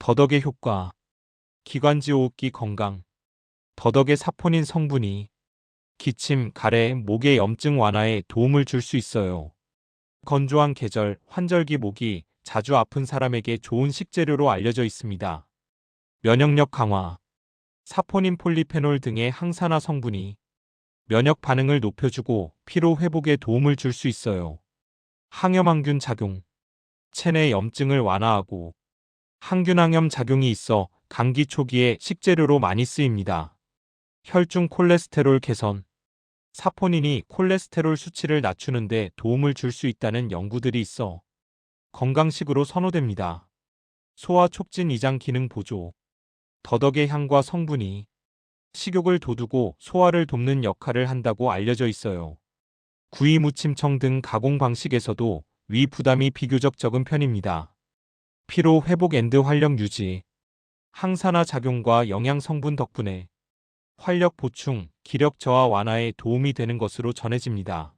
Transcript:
더덕의 효과 기관지 호흡기 건강 더덕의 사포닌 성분이 기침, 가래, 목의 염증 완화에 도움을 줄 수 있어요. 건조한 계절, 환절기 목이 자주 아픈 사람에게 좋은 식재료로 알려져 있습니다. 면역력 강화 사포닌 폴리페놀 등의 항산화 성분이 면역 반응을 높여주고 피로 회복에 도움을 줄 수 있어요. 항염항균 작용 체내 염증을 완화하고 항균항염 작용이 있어 감기 초기에 식재료로 많이 쓰입니다. 혈중 콜레스테롤 개선 사포닌이 콜레스테롤 수치를 낮추는데 도움을 줄 수 있다는 연구들이 있어 건강식으로 선호됩니다. 소화 촉진 이장 기능 보조 더덕의 향과 성분이 식욕을 돋우고 소화를 돕는 역할을 한다고 알려져 있어요. 구이 무침청 등 가공 방식에서도 위 부담이 비교적 적은 편입니다. 피로 회복 앤드 활력 유지 항산화 작용과 영양 성분 덕분에 활력 보충, 기력 저하 완화에 도움이 되는 것으로 전해집니다.